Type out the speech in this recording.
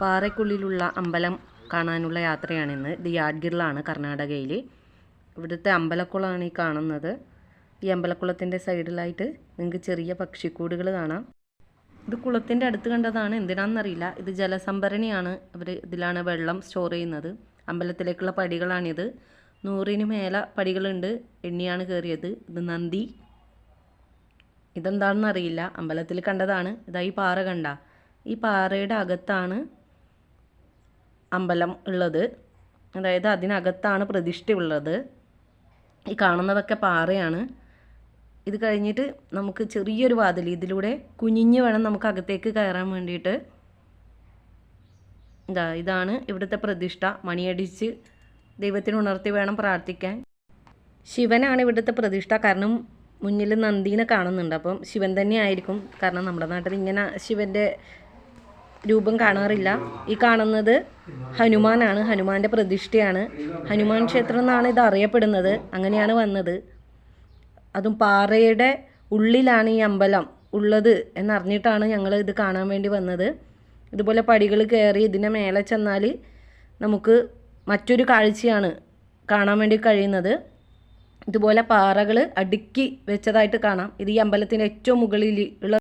പാറയ്ക്കുള്ളിലുള്ള അമ്പലം കാണാനുള്ള യാത്രയാണിന്ന്. ഇത് യാഡ്ഗിറിലാണ് കർണാടകയിൽ ഇവിടുത്തെ അമ്പലക്കുളമാണ് ഈ കാണുന്നത്. ഈ അമ്പലക്കുളത്തിന്റെ സൈഡിലായിട്ട് നിങ്ങൾക്ക് ചെറിയ പക്ഷിക്കൂടുകൾ കാണാം. ഇത് കുളത്തിന്റെ അടുത്ത് കണ്ടതാണ്. എന്തിനാണെന്നറിയില്ല ഇത് ജലസംഭരണിയാണ്. അവർ ഇതിലാണ് വെള്ളം സ്റ്റോർ ചെയ്യുന്നത്. അമ്പലത്തിലേക്കുള്ള പടികളാണിത്. നൂറിന് മേലെ പടികളുണ്ട്. എണ്ണിയാണ് കയറിയത്. ഇത് നന്ദി. ഇതെന്താണെന്നറിയില്ല. അമ്പലത്തിൽ കണ്ടതാണ്. ഇതായി പാറ കണ്ട. ഈ പാറയുടെ അകത്താണ് അമ്പലം ഉള്ളത്. അതായത് അതിനകത്താണ് പ്രതിഷ്ഠ ഉള്ളത് ഈ കാണുന്നതൊക്കെ പാറയാണ്. ഇത് കഴിഞ്ഞിട്ട് നമുക്ക് ചെറിയൊരു വാതിൽ. ഇതിലൂടെ കുനിഞ്ഞ് വേണം നമുക്ക് അകത്തേക്ക് കയറാൻ വേണ്ടിയിട്ട്. ഇതാ ഇതാണ് ഇവിടുത്തെ പ്രതിഷ്ഠ. മണിയടിച്ച് ദൈവത്തിന് ഉണർത്തി വേണം പ്രാർത്ഥിക്കാൻ. ശിവനാണ് ഇവിടുത്തെ പ്രതിഷ്ഠ. കാരണം മുന്നിൽ നന്ദീനെ കാണുന്നുണ്ട്. അപ്പം ശിവൻ തന്നെ ആയിരിക്കും. കാരണം നമ്മുടെ നാട്ടിൽ ഇങ്ങനെ ശിവന്റെ രൂപം കാണാറില്ല. ഈ കാണുന്നത് ഹനുമാനാണ്. ഹനുമാന്റെ പ്രതിഷ്ഠയാണ്. ഹനുമാൻ ക്ഷേത്രം എന്നാണ് ഇത് അറിയപ്പെടുന്നത്. അങ്ങനെയാണ് വന്നത്. അതും പാറയുടെ ഉള്ളിലാണ് ഈ അമ്പലം ഉള്ളത് എന്നറിഞ്ഞിട്ടാണ് ഞങ്ങൾ ഇത് കാണാൻ വേണ്ടി വന്നത്. ഇതുപോലെ പടികൾ കയറി ഇതിന്റെ മേലെ ചെന്നാൽ നമുക്ക് മറ്റൊരു കാഴ്ചയാണ് കാണാൻ വേണ്ടി കഴിയുന്നത്. ഇതുപോലെ പാറകൾ അടുക്കി വെച്ചതായിട്ട് കാണാം. ഇത് ഈ അമ്പലത്തിന്റെ ഏറ്റവും മുകളിൽ ഉള്ള